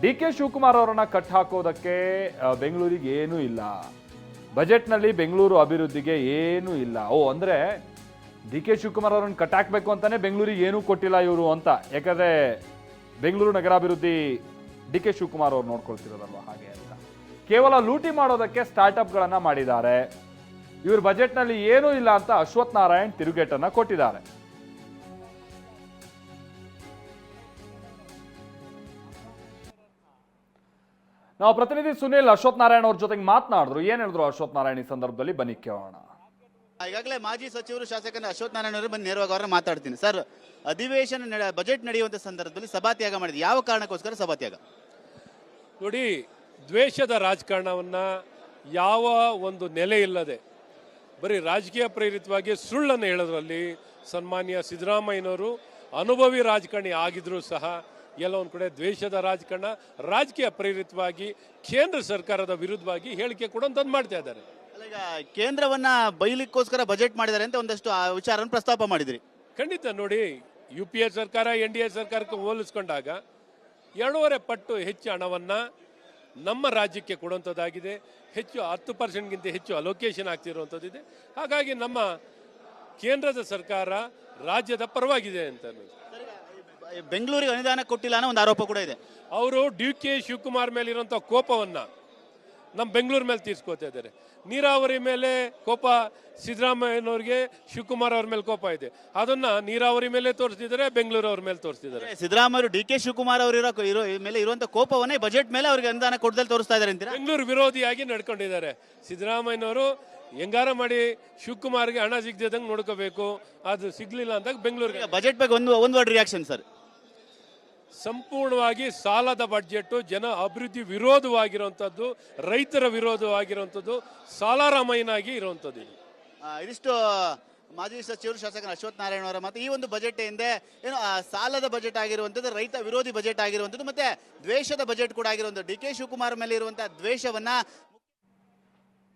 D K Shivakumar ಅವರನ್ನ cut ಹಾಕೋದಕ್ಕೆ ಬೆಂಗಳೂರಿಗೆ ಏನೂ ಇಲ್ಲ. ಬಜೆಟ್ನಲ್ಲಿ ಬೆಂಗಳೂರು ಅಭಿವೃದ್ಧಿಗೆ ಏನೂ ಇಲ್ಲ. ಓ, ಅಂದರೆ ಡಿ ಕೆ ಶಿವಕುಮಾರ್ ಅವರನ್ನು ಕಟ್ ಹಾಕಬೇಕು ಅಂತಾನೆ ಬೆಂಗಳೂರಿಗೆ ಏನೂ ಕೊಟ್ಟಿಲ್ಲ ಇವರು ಅಂತ. ಯಾಕಂದರೆ ಬೆಂಗಳೂರು ನಗರಾಭಿವೃದ್ಧಿ ಡಿ ಕೆ ಶಿವಕುಮಾರ್ ಅವ್ರು ನೋಡ್ಕೊಳ್ತಿರೋದಲ್ವ ಹಾಗೆ ಅಂತ. ಕೇವಲ ಲೂಟಿ ಮಾಡೋದಕ್ಕೆ ಸ್ಟಾರ್ಟಪ್ಗಳನ್ನು ಮಾಡಿದ್ದಾರೆ. ಇವ್ರ ಬಜೆಟ್ನಲ್ಲಿ ಏನೂ ಇಲ್ಲ ಅಂತ ಅಶ್ವಥ್ ನಾರಾಯಣ್ ತಿರುಗೇಟನ್ನು ಕೊಟ್ಟಿದ್ದಾರೆ. ನಾವು ಪ್ರತಿನಿಧಿ ಸುನಿಲ್ ಅಶ್ವಥ್ ನಾರಾಯಣ ಅವ್ರ ಜೊತೆಗೆ ಮಾತನಾಡಿದ್ರು. ಏನ್ ಹೇಳಿದ್ರು ಅಶ್ವಥ್ ನಾರಾಯಣ ಈ ಸಂದರ್ಭದಲ್ಲಿ? ಬನ್ನಿ ಕೇಳೋಣ. ಈಗಾಗಲೇ ಮಾಜಿ ಸಚಿವರು ಶಾಸಕನ ಅಶ್ವಥ್ ನಾರಾಯಣ ಅವರು ಬಂದು ನೇರವಾಗಿ ಅವರನ್ನ ಮಾತಾಡ್ತೀನಿ. ಸರ್ ಅಧಿವೇಶನ ನಡೆ- ಬಜೆಟ್ ನಡೆಯುವಂತ ಸಂದರ್ಭದಲ್ಲಿ ಸಭಾತ್ಯಾಗ ಮಾಡಿದೆ ಯಾವ ಕಾರಣಕ್ಕೋಸ್ಕರ ಸಭಾತ್ಯಾಗ? ನೋಡಿ ದ್ವೇಷದ ರಾಜಕಾರಣವನ್ನ ಯಾವ ಒಂದು ನೆಲೆ ಇಲ್ಲದೆ ಬರೀ ರಾಜಕೀಯ ಪ್ರೇರಿತವಾಗಿ ಸುಳ್ಳನ್ನು ಹೇಳೋದ್ರಲ್ಲಿ ಸನ್ಮಾನ್ಯ ಸಿದ್ದರಾಮಯ್ಯನವರು ಅನುಭವಿ ರಾಜಕಾರಣಿ ಆಗಿದ್ರೂ ಸಹ ಎಲ್ಲ ಒಂದು ಕಡೆ ದ್ವೇಷದ ರಾಜಕಾರಣ ರಾಜಕೀಯ ಪ್ರೇರಿತವಾಗಿ ಕೇಂದ್ರ ಸರ್ಕಾರದ ವಿರುದ್ಧವಾಗಿ ಹೇಳಿಕೆ ಕೊಡುವಂಥದ್ದು ಮಾಡ್ತಾ ಇದ್ದಾರೆ. ಈಗ ಕೇಂದ್ರವನ್ನ ಬೈಲಿಕ್ಕೋಸ್ಕರ ಬಜೆಟ್ ಮಾಡಿದ್ದಾರೆ ಅಂತ ಒಂದಷ್ಟು ಆ ವಿಚಾರವನ್ನು ಪ್ರಸ್ತಾಪ ಮಾಡಿದ್ರಿ. ಖಂಡಿತ ನೋಡಿ ಯು ಪಿ ಎ ಸರ್ಕಾರ ಎನ್ ಡಿ ಎ ಸರ್ಕಾರಕ್ಕೆ ಹೋಲಿಸ್ಕೊಂಡಾಗ ಎರಡೂವರೆ ಪಟ್ಟು ಹೆಚ್ಚು ಹಣವನ್ನು ನಮ್ಮ ರಾಜ್ಯಕ್ಕೆ ಕೊಡುವಂಥದ್ದಾಗಿದೆ. ಹೆಚ್ಚು ಹತ್ತು ಪರ್ಸೆಂಟ್ಗಿಂತ ಹೆಚ್ಚು ಅಲೋಕೇಶನ್ ಆಗ್ತಿರುವಂಥದ್ದಿದೆ. ಹಾಗಾಗಿ ನಮ್ಮ ಕೇಂದ್ರದ ಸರ್ಕಾರ ರಾಜ್ಯದ ಪರವಾಗಿದೆ ಅಂತ ಅನ್ನೋದು. ಬೆಂಗಳೂರಿಗೆ ಅನುದಾನ ಕೊಟ್ಟಿಲ್ಲ ಅನ್ನೋ ಒಂದು ಆರೋಪ ಕೂಡ ಇದೆ. ಅವರು ಡಿ ಕೆ ಶಿವಕುಮಾರ್ ಮೇಲೆ ಇರುವಂಥ ಕೋಪವನ್ನ ನಮ್ಮ ಬೆಂಗಳೂರು ಮೇಲೆ ತೀರ್ಸ್ಕೋತಾ ಇದ್ದಾರೆ. ನೀರಾವರಿ ಮೇಲೆ ಕೋಪ ಸಿದ್ದರಾಮಯ್ಯನವ್ರಿಗೆ ಶಿವಕುಮಾರ್ ಅವ್ರ ಮೇಲೆ ಕೋಪ ಇದೆ. ಅದನ್ನ ನೀರಾವರಿ ಮೇಲೆ ತೋರಿಸ್ತಿದ್ದಾರೆ ಬೆಂಗಳೂರು ಅವ್ರ ಮೇಲೆ ತೋರಿಸ್ತಿದ್ದಾರೆ. ಸಿದ್ದರಾಮಯ್ಯ ಡಿ ಕೆ ಶಿವಕುಮಾರ್ ಅವರು ಇರೋ ಇರೋ ಮೇಲೆ ಇರುವಂತ ಕೋಪವನ್ನೇ ಬಜೆಟ್ ಮೇಲೆ ಅವ್ರಿಗೆ ಅನುದಾನ ಕೊಡದಲ್ಲಿ ತೋರಿಸ್ತಾ ಇದ್ದಾರೆ ಅಂತೀರಾ? ಬೆಂಗಳೂರು ವಿರೋಧಿಯಾಗಿ ನಡ್ಕೊಂಡಿದ್ದಾರೆ. ಸಿದ್ದರಾಮಯ್ಯನವರು ಹೆಂಗಾರ ಮಾಡಿ ಶಿವಕುಮಾರ್ಗೆ ಹಣ ಸಿಗದಂಗೆ ನೋಡ್ಕೋಬೇಕು. ಅದು ಸಿಗ್ಲಿಲ್ಲ ಅಂದಾಗ ಬೆಂಗಳೂರಿಗೆ ಬಜೆಟ್ ಬಗ್ಗೆ ಒಂದು ಒಂದು ವರ್ಡ್ ರಿಯಾಕ್ಷನ್ ಸರ್ ಸಂಪೂರ್ಣವಾಗಿ ಸಾಲದ ಬಡ್ಜೆಟ್ ಜನ ಅಭಿವೃದ್ಧಿ ವಿರೋಧವಾಗಿರುವಂಥದ್ದು ರೈತರ ವಿರೋಧವಾಗಿರುವಂಥದ್ದು ಸಾಲರಾಮಯ್ಯನಾಗಿ ಇರುವಂಥದ್ದು ಇದು. ಇದಿಷ್ಟು ಮಾಜಿ ಸಚಿವರು ಶಾಸಕ ಅಶ್ವಥ್ ನಾರಾಯಣ ಅವರ ಮತ್ತೆ ಈ ಒಂದು ಬಜೆಟ್ ಹಿಂದೆ ಏನು ಸಾಲದ ಬಜೆಟ್ ಆಗಿರುವಂಥದ್ದು ರೈತ ವಿರೋಧಿ ಬಜೆಟ್ ಆಗಿರುವಂಥದ್ದು ಮತ್ತೆ ದ್ವೇಷದ ಬಜೆಟ್ ಕೂಡ ಆಗಿರುವಂಥದ್ದು ಡಿ ಕೆ ಶಿವಕುಮಾರ್ ಮೇಲೆ ಇರುವಂತಹ ದ್ವೇಷವನ್ನ